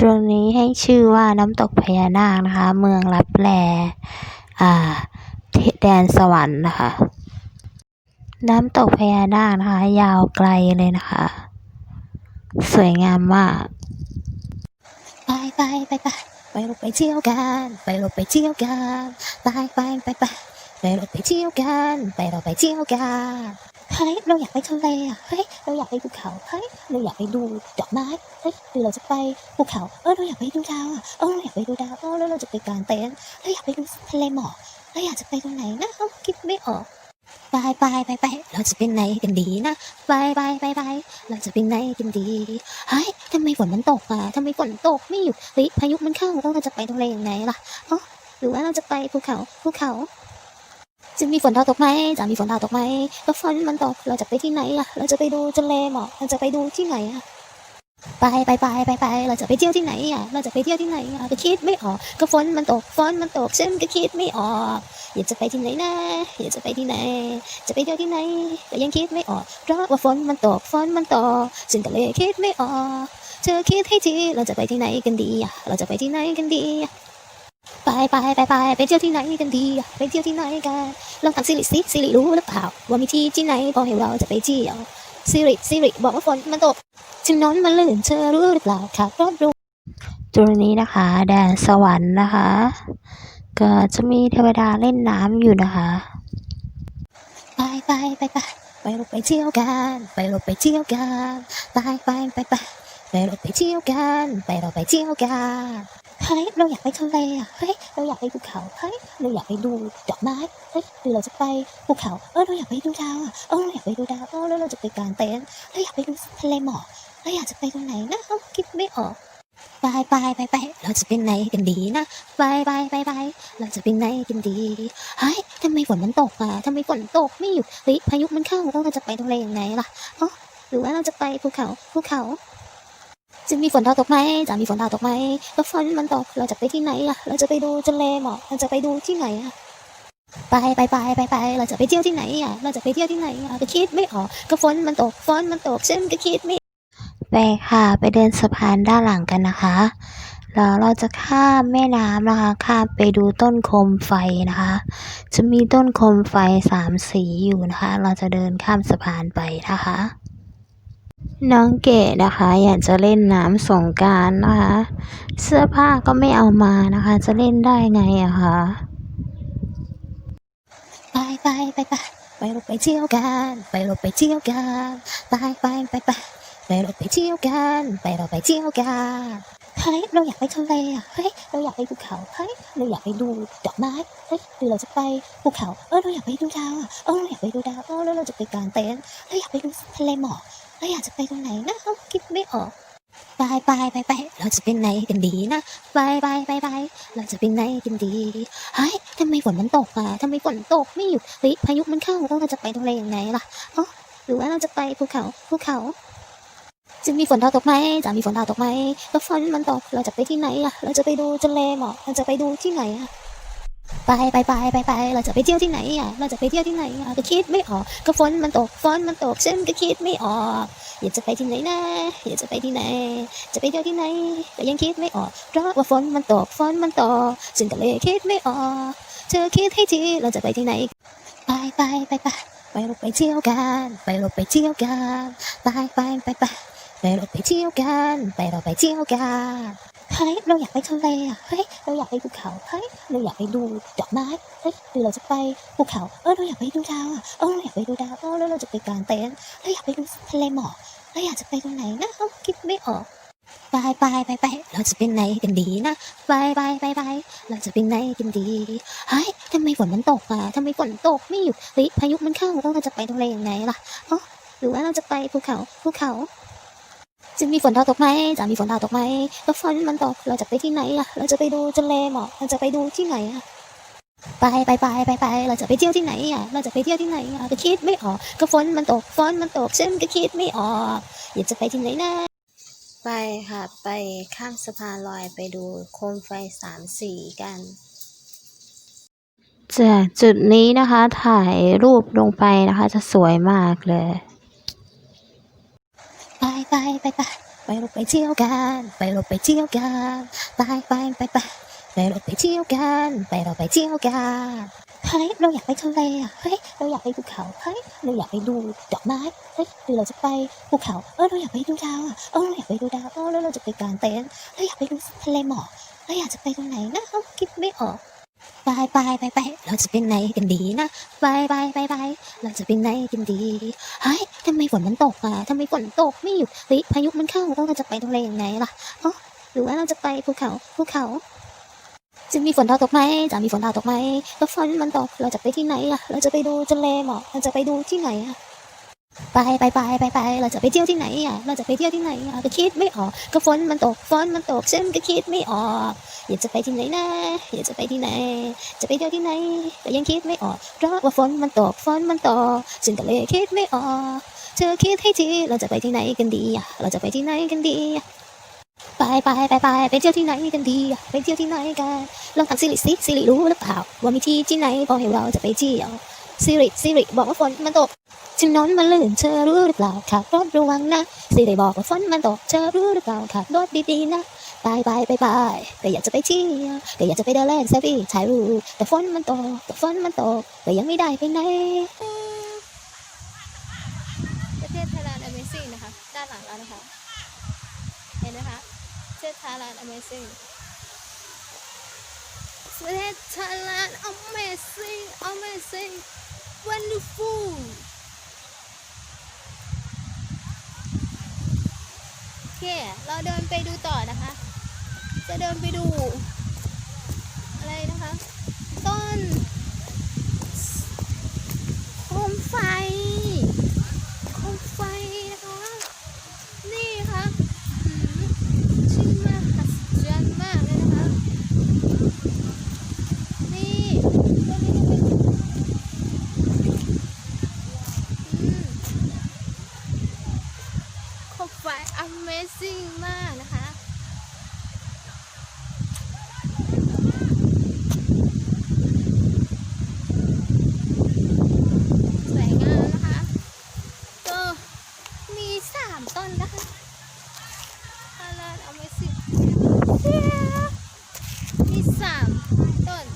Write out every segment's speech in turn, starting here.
ตรงนี้ให้ชื่อว่าน้ำตกพญานาคนะคะ เมืองลับแลอ่าที่แดนสวรรค์นะคะ น้ำตกพญานาคนะคะ ยาวไกลเลยนะคะ สวยงามมาก ไปไปไปไปไปเราไปเที่ยวกัน ไปเราไปเที่ยวกันไปไปไปไปไปเราไปเที่ยวกันไปเราไปเที่ยวกัน เฮ้ยเราอยากไปทะเลอะเฮ้ยเราอยากไปภูเขาเฮ้ยเราอยากไปดูดอกไม้เฮ้ยหรือเราจะไปภูเขาเออเราอยากไปดูดาวอะเออเราอยากไปดูดาวเออแล้วเราจะไปกางเต็นท์เราอยากไปดูทะเลหมอกเราอยากจะไปตรงไหนนะเอ้าคิดไม่ออกไปไปไปไปเราจะเป็นไหนกันดีนะไปไปไปไปเราจะเป็นไหนกันดีเฮ้ยทำไมฝนมันตกอะทำไมฝนตกไม่หยุดเฮ้ยพายุมันเข้าแล้วเราจะไปทะเลยังไงล่ะเอ๋อหรือว่าเราจะไปภูเขาภูเขา จะมีฝนดาวตกไหมจะมีฝนดาวตกไหมแล้วฝนมันตกเราจะไปที่ไหนล่ะเราจะไปดูทะเลหมอกเราจะไปดูที่ไหนอะไปไปไปไปไปเราจะไปเที่ยวที่ไหนอะเราจะไปเที่ยวที่ไหนอะก็คิดไม่ออกก็ฝนมันตกฝนมันตกฉันก็คิดไม่ออกอยากจะไปที่ไหนนะอยากจะไปที่ไหน จะไปเที่ยวที่ไหนก็ยังคิดไม่ออกเพราะว่าฝนมันตกฝนมันตกฉันก็เลยคิดไม่ออกเธอคิดให้ทีเราจะไปที่ไหนกันดีอะเราจะไปที่ไหนกันดีอะ ไปไปไปไปไปเที่ยวที่ไหนกันดีอะไปเที่ยวที่ไหนกันลองถามสิริสิสิริรู้หรือเปล่าว่ามีที่ที่ไหนพอเห็นเราจะไปเที่ยวสิริสิริบอกว่าฝนมันตกถนนมันลื่นเธอรู้หรือเปล่าขับรถรู้ตรงนี้นะคะ แดนสวรรค์นะคะ ก็จะมีเทวดาเล่นน้ำอยู่นะคะ ไปไปไปไปไปเราไปเที่ยวกัน ไปเราไปเที่ยวกันไปไปไปไปไปเราไปเที่ยวกันไปเราไปเที่ยวกัน เฮ้ยเราอยากไปทะเลอะเฮ้ยเราอยากไปภูเขาเฮ้ยเราอยากไปดูดอกไม้เฮ้ยหรือเราจะไปภูเขาเออเราอยากไปดูดาวอะเออเราอยากไปดูดาวเออแล้วเราจะไปกางเต็นท์เราอยากไปดูทะเลหมอกเราอยากจะไปตรงไหนนะเอ้าคิดไม่ออกไปไปไปไปเราจะเป็นไหนกันดีนะไปไปไปไปเราจะเป็นไหนกันดีเฮ้ยทำไมฝนมันตกอะทำไมฝนตกไม่หยุดเฮ้ยพายุมันเข้าแล้วเราจะไปทะเลยังไงล่ะเออหรือว่าเราจะไปภูเขาภูเขา จะมีฝนดาวตกไหมจะมีฝนดาวตกไหมแล้วฝนมันตกเราจะไปที่ไหนล่ะเราจะไปดูทะเลหมอกเราจะไปดูที่ไหนอะไปไปไปไปไปเราจะไปเที่ยวที่ไหนอะ เราจะไปเที่ยวที่ไหนอะก็คิดไม่ออกก็ฝนมันตกฝนมันตกฉันก็คิดไม่ไปค่ะ ไปเดินสะพานด้านหลังกันนะคะแล้วเราจะข้ามแม่น้ำนะคะ ข้ามไปดูต้นโคมไฟนะคะ จะมีต้นโคมไฟสามสีอยู่นะคะ เราจะเดินข้ามสะพานไปนะคะ น้องเก๋นะคะ อยากจะเล่นน้ำสงการนะคะ เสื้อผ้าก็ไม่เอามานะคะ จะเล่นได้ไงอะคะไปไปไปไปไปราไปเที่ยวกัน ไปราไปเที่ยวกันไปไปไปไปไปราไปเที่ยวกัน ไปเราไปเที่ยวกันเฮ้ยเราอยากไปทะเลอะเฮ้ยเราอยากไปภูเขาเฮ้ยเราอยากไปดูดอกไม้เฮ้ยหรือเราจะไปภูเขาเออเราอยากไปดูดาวอะเออเราอยากไปดูดาวเออแล้วเราจะไปกางเต็นท์เราอยากไปดูทะเลหมอก เราอยากจะไปตรงไหนนะเอ้าคิดไม่ออกไปไปไปไปเราจะเป็นไหนกันดีนะไปไปไปไปเราจะเป็นไหนกันดีเฮ้ยทำไมฝนมันตกอะทำไมฝนตกไม่หยุดเฮ้ยพายุมันเข้าแล้วเราจะไปทะเลยังไงล่ะเอ๋อหรือว่าเราจะไปภูเขาภูเขา จะมีฝนดาวตกไหมจะมีฝนดาวตกไหมแล้วฝนมันตกเราจะไปที่ไหนล่ะ เราจะไปดูทะเลหมอกเราจะไปดูที่ไหนอะ ไปไปไปไปไปเราจะไปเที่ยวที่ไหนอะเราจะไปเที่ยวที่ไหนอะก็คิดไม่ออก ก็ฝนมันตกฝนมันตกฉันก็คิดไม่ออกอยากจะไปที่ไหนนะอยากจะไปที่ไหน จะไปเที่ยวที่ไหนก็ยังคิดไม่ออกเพราะว่าฝนมันตกฝนมันตกฉันก็เลยคิดไม่ออกเธอคิดให้ทีเราจะไปที่ไหน ไปไปไปไปไปเราไปเที่ยวกัน ไปเราไปเที่ยวกันไปไปไปไปไปเราไปเที่ยวกันไปเราไปเที่ยวกัน เฮ้ยเราอยากไปทะเลอะเฮ้ยเราอยากไปภูเขาเฮ้ยเราอยากไปดูดอกไม้เฮ้ยหรือเราจะไปภูเขาเออเราอยากไปดูดาวอะเออเราอยากไปดูดาวเออแล้วเราจะไปกางเต็นท์เราอยากไปดูทะเลหมอกเราอยากจะไปตรงไหนนะเอ้าคิดไม่ออกไปไปไปไปเราจะเป็นไหนกันดีนะไปไปไปไปเราจะเป็นไหนกันดีเฮ้ยทำไมฝนมันตกอะทำไมฝนตกไม่หยุดเฮ้ยพายุมันเข้าแล้วเราจะไปทะเลยังไงล่ะเอ๋อหรือว่าเราจะไปภูเขาภูเขา จะมีฝนดาวตกไหมจะมีฝนดาวตกไหมแล้วฝนมันตกเราจะไปที่ไหนล่ะเราจะไปดูทะเลหมอกเราจะไปดูที่ไหนอะไปไปไปไปไปเราจะไปเที่ยวที่ไหนอะเราจะไปเที่ยวที่ไหนอะก็คิดไม่ออกก็ฝนมันตกฝนมันตกฉันก็คิดไม่ออกอยากจะไปที่ไหนนะไปค่ะไปข้ามสะพานลอยไปดูโคมไฟสามสีกันจากจุดนี้นะคะถ่ายรูปลงไปนะคะ จะสวยมากเลย ไปไปไปไปไปไปเราไปเที่ยวกัน ไปราไปเที่ยวกันไปไปไปไปไปราไปเที่ยวกัน ไปเราไปเที่ยวกันเฮ้ยเราอยากไปทะเลอะเฮ้ยเราอยากไปภูเขาเฮ้ยเราอยากไปดูดอกไม้เฮ้ยหรือเราจะไปภูเขาเออเราอยากไปดูดาวอะเออเราอยากไปดูดาวเออแล้วเราจะไปกางเต็นท์เราอยากไปดูทะเลหมอกเราอยากจะไปตรงไหนนะเอ้าคิดไม่ออก ไปไปไปไปเราจะเป็นไหนกันดีนะไปไปไปไปเราจะเป็นไหนกันดีเฮ้ยทำไมฝนมันตกอะทำไมฝนตกไม่หยุดเฮ้ยพายุมันเข้าแล้วเราจะไปทะเลยังไงล่ะเอ๋อหรือว่าเราจะไปภูเขาภูเขา จะมีฝนดาวตกไหมจะมีฝนดาวตกไหมแล้วฝนมันตกเราจะไปที่ไหนอะ เราจะไปดูทะเลหมอกเราจะไปดูที่ไหนอะ ไปไปไปไปไปเราจะไปเที่ยวที่ไหนอะเราจะไปเที่ยวที่ไหนอะก็คิดไม่ออกก็ฝนมันตกฝนมันตกฉันก็คิดไม่ออกอยากจะไปที่ไหนนะอยากจะไปที่ไหน จะไปเที่ยวที่ไหนก็ยังคิดไม่ออกเพราะว่าฝนมันตกฝนมันตกฉันก็เลยคิดไม่ออกเธอคิดให้ทีเราจะไปที่ไหนกันดีอะเราจะไปที่ไหนกันดีอะไปไปไปไปไปเที่ยวที่ไหนกันดีอะไปเที่ยวที่ไหนกันลองถามสิริสิสิริรู้หรือเปล่าว่ามีที่ที่ไหนพอเห็นเราจะไปเที่ยว สิริสิริบอกว่าฝนมันตกถนนมันลื่นเธอรู้หรือเปล่าขับรถระวังนะสิริบอกว่าฝนมันตกเธอรู้หรือเปล่าขับรถดีๆนะไปไปไปไปก็อยากจะไปเที่ยวก็อยากจะไปเดินเล่นเซฟี่ถ่ายรูปแต่ฝนมันตกแต่ฝนมันตกก็ยังไม่ได้ไปไหนประเทศไทยแลนด์ Amazing นะคะด้านหลังเรานะคะเห็นไหมคะประเทศไทยแลนด์ Amazing ประเทศไทยแลนด์ Amazing Amazing Wonderful โอเคเราเดินไปดูต่อนะคะ จะเดินไปดู อะไรนะคะ ต้นโคมไฟ โคมไฟนะคะ นี่ค่ะอืมชื่อมากหัศจรรย์มากเลยนะคะ นี่ตรงนี้ตรงนี้อืมโคมไฟ Amazing มากนะคะ สวยงามนะคะ ก็มีสามต้นนะคะอาลานเอาไว้สิมีสามต้น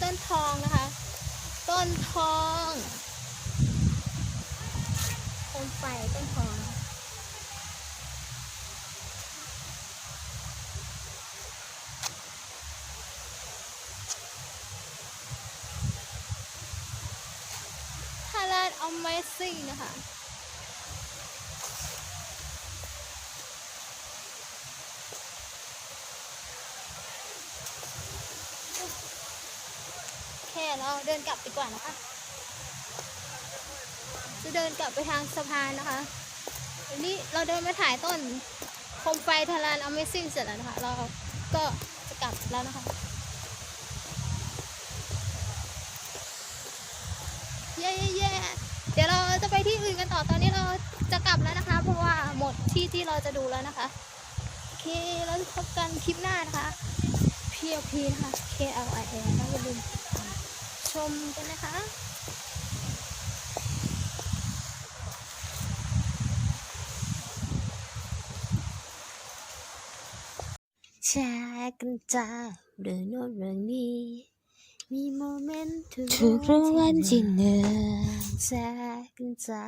ต้นทองนะคะ ต้นท องโคมไฟต้นทองทาราด Amazing นะคะโอเคเราเดินกลับดีกว่านะคะ จะเดินกลับไปทางสะพานนะคะอันนี้เราเดินมาถ่ายต้นโคมไฟทาราน Amazing เสร็จแล้วนะคะ เราก็จะกลับแล้วนะคะเย้เย้เย้เดี๋ยวเราจะไปที่อื่นกันต่อตอนนี้เราจะกลับแล้วนะคะ เพราะว่าหมดที่ที่เราจะดูแล้วนะคะ โอเคแล้วพบกันคลิปหน้านะคะ PLP นะคะ K L I N นะอย่าลืมชมกันนะคะ แชร์กันจ้าเรื่องโน้นเรื่องนี้ มีโมเมนต์ทุกทุกรางวัลที่หนึ่งแชร์กันจ้า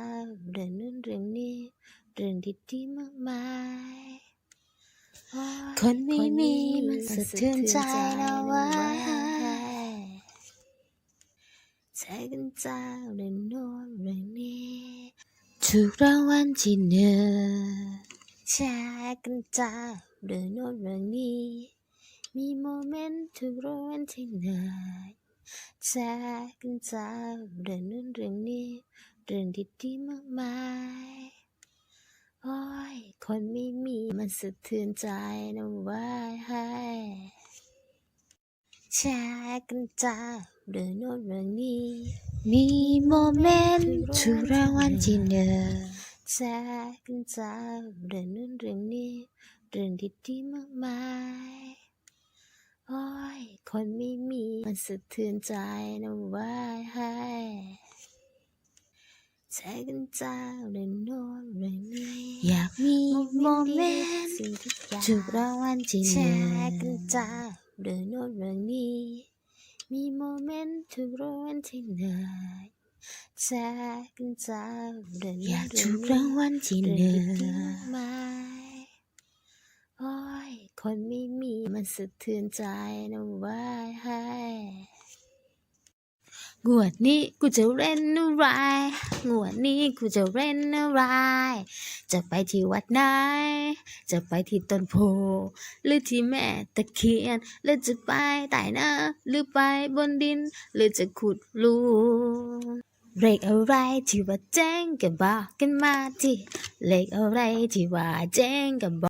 เรื่องโน้นเรื่องนี้ เรื่องดีๆมากมาย คนไม่มีมันสะเทือนใจเราไว้แชร์กันจ้าเรื่องโน้นเรื่องนี้ถูกรางวัลที่หนึ่งแชร์กันจ้า เรื่องโน้นเรื่องนี้ มีโมเมนต์ทุกรางวัลที่ไหนแชร์กันจ้าเรื่องโน้นเรื่องนี้ เรื่องดีๆมากมายโอ้ยคนไม่มีมันสะเทือนใจนะว้ายให้แชร์กันจ้าเรื่องโน้นเรื่องนี้ มีโมเมนต์ถูกรางวัลที่หนึ่งแชร์กันจาเรื่องโน้นเรื่องนี้ เรื่องดีๆมากมาย โอ้ย คนไม่มี มันสะเทือนใจนะว่าให้แชร์กันจากเรื่องโน้นเรื่องนี้อยากมีโมเมนต์สิ่งที่อยากถูกรางวัลที่หแชนึ่ร์งกันจ้าเรื่องโน้นเรื่องนี้ มีโมเมนต์ถูกรางวัลที่หนึ่งแชร์กันจากเรื่องอยากเรื่ถูงกนี้รางวัลที่หเรื่องนึ่งดีๆมากมาย โอ้ย คนไม่มีมันสะเทือนใจนะว่าให้งวดนี้กูจะเล่นอะไรงวดนี้กูจะเล่นอะไร จะไปที่วัดไหน จะไปที่ต้นโพ หรือที่แม่ตะเคียน หรือจะไปใต้น้ำหรือไปบนดิน หรือจะขุดรูเลขอะไรที่ว่าแจ้งก็บอกกันมาที่เลขอะไรที่ว่าแจ้งก็บอก